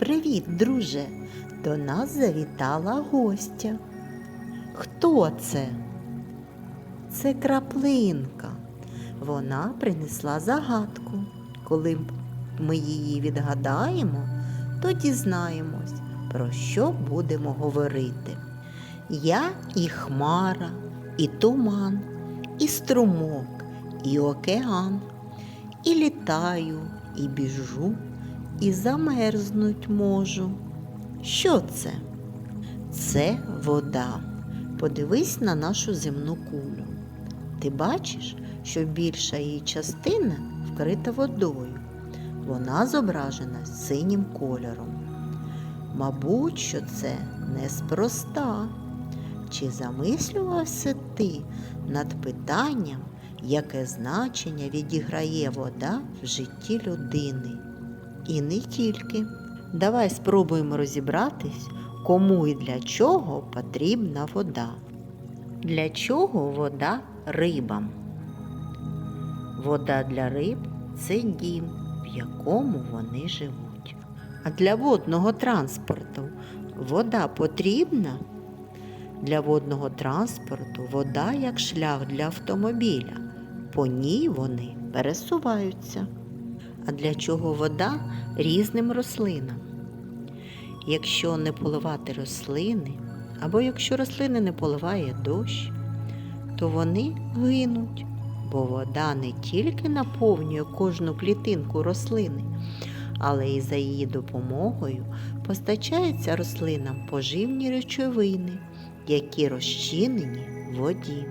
Привіт, друже! До нас завітала гостя. Хто це? Це краплинка. Вона принесла загадку. Коли ми її відгадаємо, то дізнаємось, про що будемо говорити. Я і хмара, і туман, і струмок, і океан, і літаю, і біжу, і замерзнуть можу. Що це? Це вода. Подивись на нашу земну кулю. Ти бачиш, що більша її частина вкрита водою. Вона зображена синім кольором. Мабуть, що це неспроста. Чи замислювався ти над питанням, яке значення відіграє вода в житті людини? І не тільки. Давай спробуємо розібратись, кому і для чого потрібна вода. Для чого вода рибам? Вода для риб це дім, в якому вони живуть. А для водного транспорту вода потрібна? Для водного транспорту вода як шлях для автомобіля. По ній вони пересуваються. А для чого вода різним рослинам? Якщо не поливати рослини, або якщо рослини не поливає дощ, то вони гинуть, бо вода не тільки наповнює кожну клітинку рослини, але й за її допомогою постачаються рослинам поживні речовини, які розчинені в воді.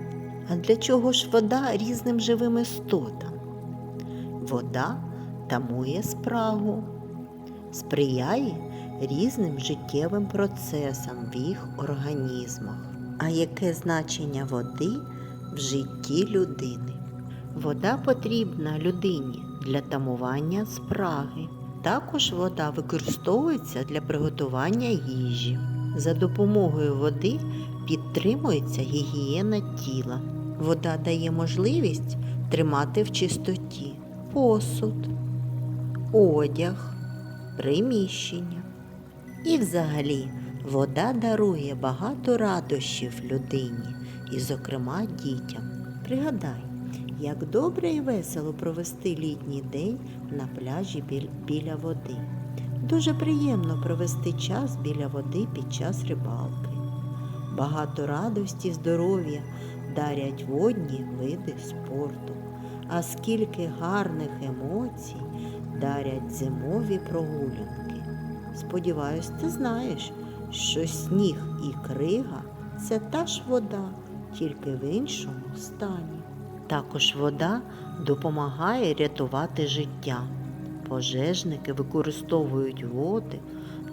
А для чого ж вода різним живим істотам? Вода тамує спрагу, сприяє різним життєвим процесам в їх організмах. А яке значення води в житті людини? Вода потрібна людині для тамування спраги. Також вода використовується для приготування їжі. За допомогою води підтримується гігієна тіла. Вода дає можливість тримати в чистоті посуд, одяг, приміщення. І взагалі вода дарує багато радощів людині і, зокрема, дітям. Пригадай, як добре і весело провести літній день на пляжі біля води. Дуже приємно провести час біля води під час рибалки. Багато радості здоров'я дарять водні види спорту. А скільки гарних емоцій дарять зимові прогулянки. Сподіваюсь, ти знаєш, що сніг і крига це та ж вода, тільки в іншому стані. Також вода допомагає рятувати життя. Пожежники використовують води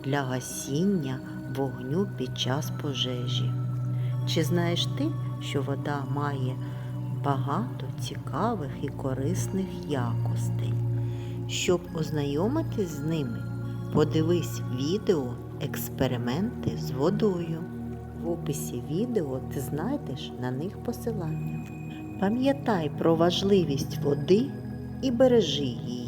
для гасіння вогню під час пожежі. Чи знаєш ти, що вода має багато цікавих і корисних якостей? Щоб ознайомитись з ними, подивись відео Експерименти з водою. В описі відео ти знайдеш на них посилання. Пам'ятай про важливість води і бережи її.